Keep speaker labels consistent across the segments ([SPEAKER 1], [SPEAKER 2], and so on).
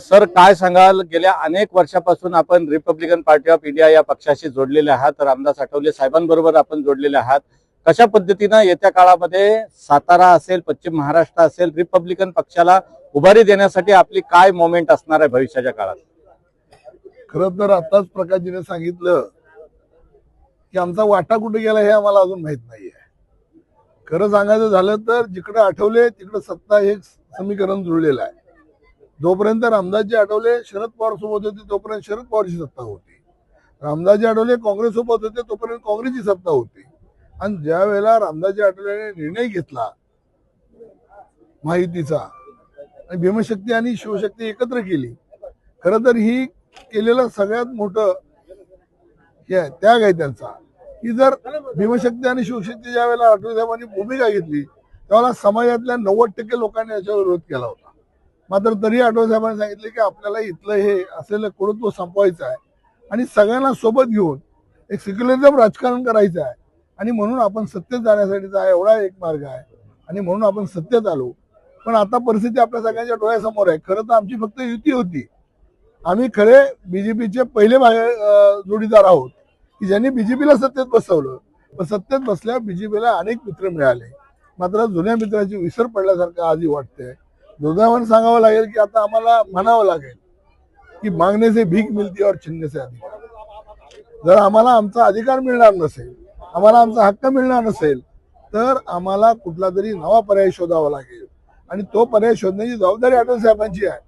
[SPEAKER 1] Sir काय सांगाल? गेल्या अनेक वर्षापासून आपण रिपब्लिकन पार्टी ऑफ इंडिया या पक्षाशी जोडलेले आहात. रामदास आठवले साहेबांबरोबर आपण जोडलेले आहात. कशा पद्धतीनं येत्या काळामध्ये सातारा असेल पश्चिम महाराष्ट्र असेल रिपब्लिकन पक्षाला उभारी देण्यासाठी आपली काय मोमेंट असणार आहे भविष्याच्या काळात?
[SPEAKER 2] खर तर आताच प्रकाशजीने सांगितलं की आमचा वाटा कुठे गेला हे आम्हाला अजून माहीत नाहीये. खरं सांगायचं झालं तर जिकडे आठवले तिकडे सत्ता हे समीकरण जुळलेलं आहे. जोपर्यंत रामदासजी आठवले शरद पवार सोबत होते तोपर्यंत शरद पवारची सत्ता होती. रामदासजी आठवले काँग्रेस सोबत होते तोपर्यंत काँग्रेसची सत्ता होती. आणि ज्या वेळेला रामदासजी आठवलेने निर्णय घेतला माहितीचा आणि भीमशक्ती आणि शिवशक्ती एकत्र केली. खरं तर ही केलेलं सगळ्यात मोठं हे आहे, त्याग आहे त्यांचा. की जर भीमशक्ती आणि शिवशक्ती ज्या वेळेला आठवले साहेबांनी भूमिका घेतली त्यावेळेला समाजातल्या नव्वद टक्के लोकांनी याच्यावर विरोध केला होता. मात्र तरी आठवले साहेबांनी सांगितले की आपल्याला इथलं हे असलेलं कुरुत्व संपवायचं आहे? आणि सगळ्यांना सोबत घेऊन एक सिक्युलरिझम राजकारण करायचं आहे. आणि म्हणून आपण सत्तेत जाण्यासाठीचा एवढा एक मार्ग आहे. आणि म्हणून आपण सत्तेत आलो. पण आता परिस्थिती आपल्या सगळ्यांच्या डोळ्यासमोर आहे. खरं तर आमची फक्त युती होती. आम्ही खरे बीजेपीचे पहिले जोडीदार आहोत. की ज्यांनी बीजेपीला सत्तेत बसवलं. पण सत्तेत बसल्या बीजेपीला अनेक मित्र मिळाले. मात्र जुन्या मित्राची विसर पडल्यासारखं आजही वाटतंय. दुर्दैवाने सांगावं लागेल की आता आम्हाला म्हणावं लागेल की मागणे से भीक मिळते और छिन्ने से अधिकार. जर आम्हाला आमचा अधिकार मिळणार नसेल आम्हाला आमचा हक्क मिळणार नसेल तर आम्हाला कुठला तरी नवा पर्याय शोधावा लागेल. आणि तो पर्याय शोधण्याची जबाबदारी आठवले साहेबांची आहे.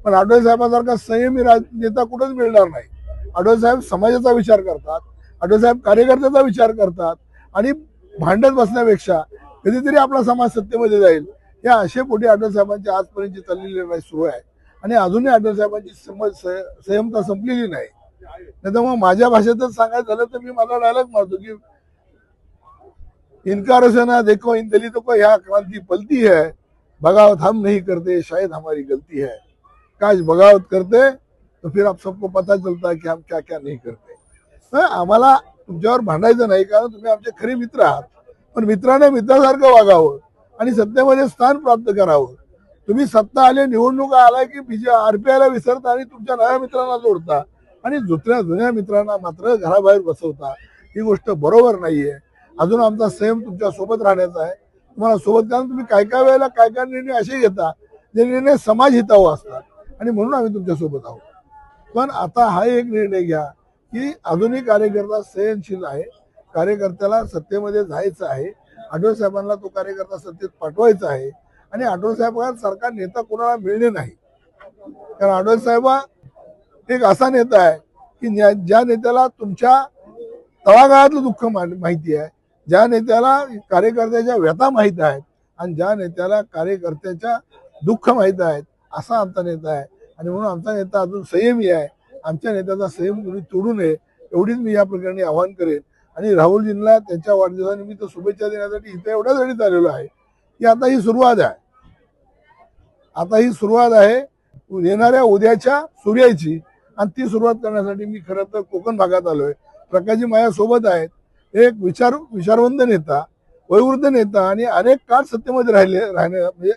[SPEAKER 2] पण आठवले साहेबांसारखा संयमी राजनेता कुठंच मिळणार नाही. आठवले साहेब समाजाचा विचार करतात आठवले साहेब कार्यकर्त्याचा विचार करतात आणि भांडत बसण्यापेक्षा कधीतरी आपला समाज सत्तेमध्ये जाईल. या आशेपोटी आठवले साहेबांची आजपर्यंतची चाललेली लढाई सुरू आहे. आणि अजूनही आठवले साहेबांची समज संयमता संपलेली नाही. नाही तर मग माझ्या भाषेतच सांगायचं झालं तर मी माझा डायलॉग मारतो की इनकार से ना देखो इन दलितों को यहाँ क्रांति पलती है. बगावत हम नहीं करते शायद हमारी गलती है. काश बगावत करते तो फिर आप सबको पता चलता है कि हम क्या क्या नहीं करते. आम्हाला तुमच्यावर भांडायचं नाही कारण तुम्ही आमचे खरे मित्र आहात. पण मित्राने मित्रासारखं वागावं. आणि सत्तेमध्ये स्थान प्राप्त करावं. तुम्ही सत्ता आले निवडणुका आला की बीजे आरपीआयला विसरता आणि तुमच्या नव्या मित्रांना जोडता. आणि जुन्या जुन्या मित्रांना मात्र घराबाहेर बसवता. ही गोष्ट बरोबर नाहीये. अजून आमचा संयम तुमच्यासोबत राहण्याचा आहे. तुम्हाला सोबत कारण तुम्ही काय काय वेळेला काय काय निर्णय असे घेता जे निर्णय समाज हितावं असतात. आणि म्हणून आम्ही तुमच्यासोबत आहोत. पण आता हा एक निर्णय घ्या की अजूनही कार्यकर्ता सहनशील आहे. कार्यकर्त्याला सत्तेमध्ये जायचं आहे. आठवले साहेबांना तो कार्यकर्ता सत्तेत पाठवायचा आहे. आणि आठवले साहेबांसारखा नेता कोणाला मिळणे नाही. कारण आठवले साहेब हा एक असा नेता आहे की ज्या ज्या नेत्याला तुमच्या तळागाळातलं दुःख माहिती आहे ज्या नेत्याला कार्यकर्त्याच्या व्यथा माहीत आहेत आणि ज्या नेत्याला कार्यकर्त्याच्या दुःख माहीत आहेत असा आमचा नेता आहे. आणि म्हणून आमचा नेता अजून संयमी आहे. आमच्या नेत्याचा संयम तुम्ही तोडू नये एवढीच मी या प्रकरणी आवाहन करेन. आणि राहुलजींना त्यांच्या वाढदिवसानिमित्त शुभेच्छा देण्यासाठी इथे एवढ्यासाठी आलेलो आहे की आता ही सुरुवात आहे. आता ही सुरुवात आहे. येणाऱ्या उद्याच्या सूर्याची आणि ती सुरुवात करण्यासाठी मी खरं तर कोकण भागात आलोय. प्रकाशजी माझ्यासोबत आहेत. एक विचार विचारवंत नेता वयोवृद्ध नेता आणि अनेक काळ सत्तेमध्ये राहिले राहणे म्हणजे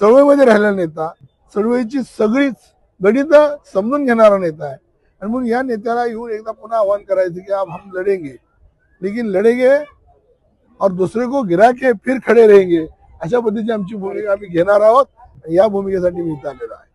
[SPEAKER 2] चळवळीमध्ये राहिलेला नेता. चळवळीची सगळीच गणित समजून घेणारा नेता आहे. आणि म्हणून या नेत्याला येऊन एकदा पुन्हा आवाहन करायचं की अब हम लढेंगे लेकिन लढेगे और दुसरे को गिरा के फिर खडे रहेंगे। अशा पद्धतीची आमची भूमिका आम्ही घेणार आहोत. या भूमिकेसाठी मी इथं आलेलो आहे.